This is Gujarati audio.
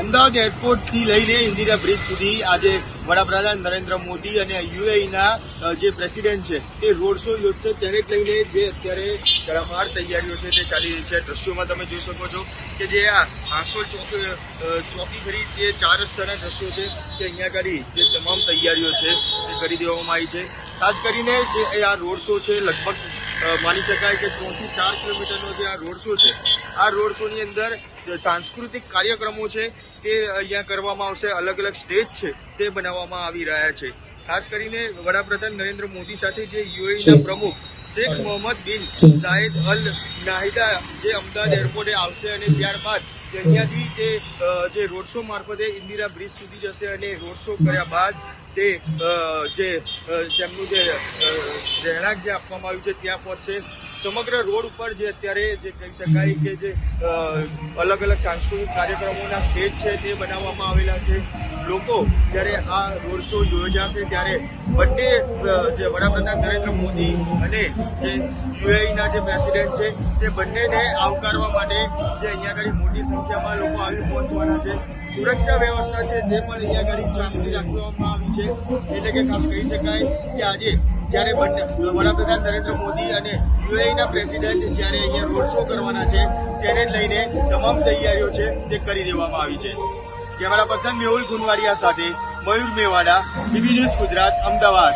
અમદાવાદ એરપોર્ટથી લઈને ઇન્દિરા બ્રિજ સુધી આજે વડાપ્રધાન નરેન્દ્ર મોદી અને યુએઈના જે પ્રેસિડેન્ટ છે, તે રોડ શો યોજશે. તેને જ લઈને જે અત્યારે તડામાર તૈયારીઓ છે, તે ચાલી રહી છે. દ્રશ્યોમાં તમે જોઈ શકો છો કે જે આ આસોલ ચોક ચોકી ખરી, તે ચાર રસ્તાના દ્રશ્યો છે તે અહીંયા આગળ જે તમામ તૈયારીઓ છે તે કરી દેવામાં આવી છે. ખાસ કરીને જે આ રોડ શો છે, લગભગ માની શકાય કે ત્રણથી ચાર કિલોમીટરનો જે આ રોડ શો છે, આ રોડ શોની અંદર સાંસ્કૃતિક કાર્યક્રમો છે તે અહીંયા કરવામાં આવશે. અલગ અલગ સ્ટેજ છે તે બનાવવામાં આવી રહ્યા છે. ખાસ કરીને વડાપ્રધાન નરેન્દ્ર મોદી સાથે જે યુએઈના પ્રમુખ શેખ મોહમ્મદ બિન ઝાયદ અલ નાહિદા જે અમદાવાદ એરપોર્ટે આવશે અને ત્યારબાદ અહીંયાથી તે જે રોડ શો મારફતે ઇન્દિરા બ્રિજ સુધી જશે અને રોડ શો કર્યા બાદ તે જે તેમનું જે રહેણાંક જે આપવામાં આવ્યું છે ત્યાં પહોંચશે. સમગ્ર રોડ ઉપર જે અત્યારે જે કહી શકાય કે જે અલગ અલગ સાંસ્કૃતિક કાર્યક્રમોના સ્ટેજ છે તે બનાવવામાં આવેલા છે. લોકો જ્યારે આ રોડ શો યોજાશે ત્યારે બંને જે વડાપ્રધાન નરેન્દ્ર મોદી અને જે યુએઈના જે પ્રેસિડેન્ટ છે તે બંનેને આવકારવા માટે જે અહીંયા આગળ મોટી સંખ્યામાં લોકો આવી પહોંચવાના છે. સુરક્ષા વ્યવસ્થા છે તે પણ અહીંયા આગળ ચાંપતી રાખવામાં આવી છે. એટલે કે ખાસ કહી શકાય કે આજે જ્યારે વડાપ્રધાન નરેન્દ્ર મોદી અને યુએઈના પ્રેસિડેન્ટ જ્યારે અહીંયા રોડ શો કરવાના છે, તેને લઈને તમામ તૈયારીઓ છે તે કરી દેવામાં આવી છે. કેમેરા પર્સન મેહુલ ગુનવાડિયા સાથે મયુર મેવાડા, ટીવી ન્યૂઝ ગુજરાત, અમદાવાદ.